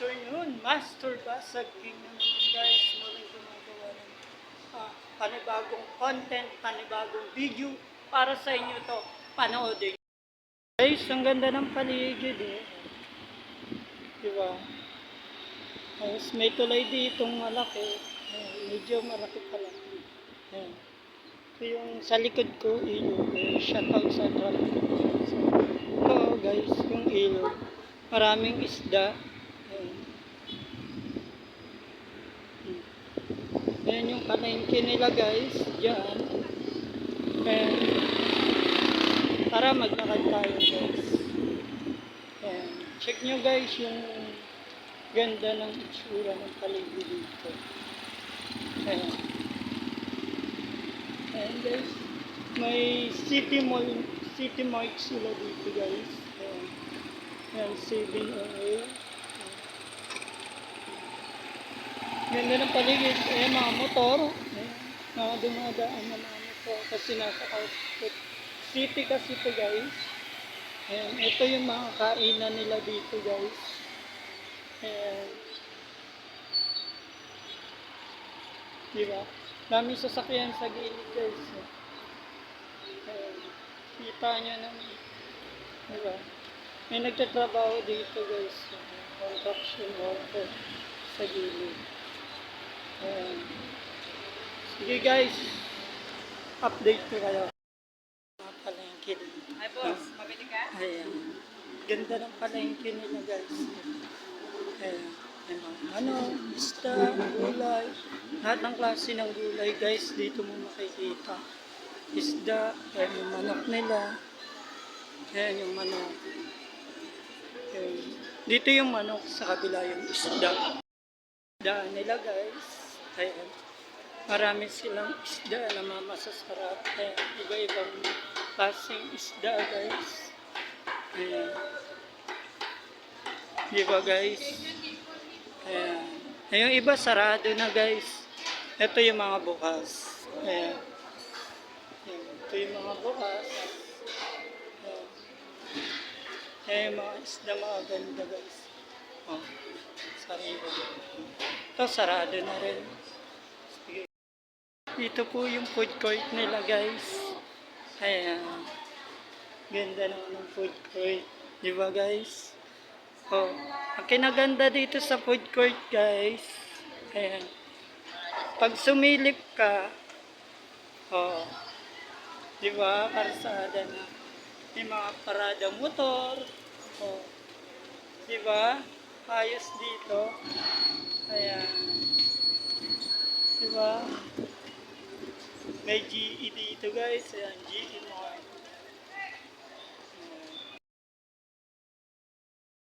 afternoon, Master Basag King na naman guys. Muling gumagawa ng ah, panibagong content, panibagong video para sa inyo to. Panoodin. Guys, ang ganda ng paligid eh. Diba? Tapos may tulay ditong malaki. Ayan, medyo malaki pala. Ayan. Ito yung sa likod ko, ilog. Eh, shoutout sa traffic. So, guys, yung ilog. Maraming isda. Ayan. Hmm. Ayan yung palengke nila guys. Diyan. Ayan. Tara maglakad tayo guys. Ayan. Check nyo guys yung ganda ng itsura ng paligid dito. Ayan. Ayan guys. May city mall, city mart sila dito guys. Ayan. Ayan, 708. Ganda ng paligid. Ayan, mga motor. Ayan, mga dumadaan na mga motor. Kasi nasa output. City kasi ito guys. Ayan, ito yung mga kainan nila dito guys. Ayan. Diba? Daming sasakyan sa gilid guys. Ayan. Kita nyo naman. Diba? May nagtatrabaho dito guys. Construction worker sa gilid. Ayan. Sige guys. Update ko kayo. Mga palengke. Ay, boss, mabili ka? Ayan. Ganda ng palengke nila guys. Ayan. Ayan. Ano, isda, gulay. Lahat ng klase ng gulay guys dito mo makikita. Isda, ayan yung manok nila. Ayan yung manok. Ayan. Dito yung manok, sa kabila yung isda. Isda nila guys. Ayan. Marami silang isda na mamasasarap. Ayan. Iba-ibang klaseng isda guys. Ayan. Di ba guys? Ayan. Yung iba sarado na guys. Ito yung mga bukas. Ayan. Ayan. Ito yung mga bukas. Ayan yung mga isda mga ganda guys. Oh. Sarado. Ito sarado na rin. Dito po yung food court nila guys. Ayan. Ganda naman ng food court. Di ba guys? Oh, ang kinaganda dito sa food court guys. Ayan. Pag sumilip ka, oh, di ba, karsada na. May mga parada motor. Oh, di ba? Ayos dito. Ayan. Di ba? May GED ito guys. Ayan, GED mo.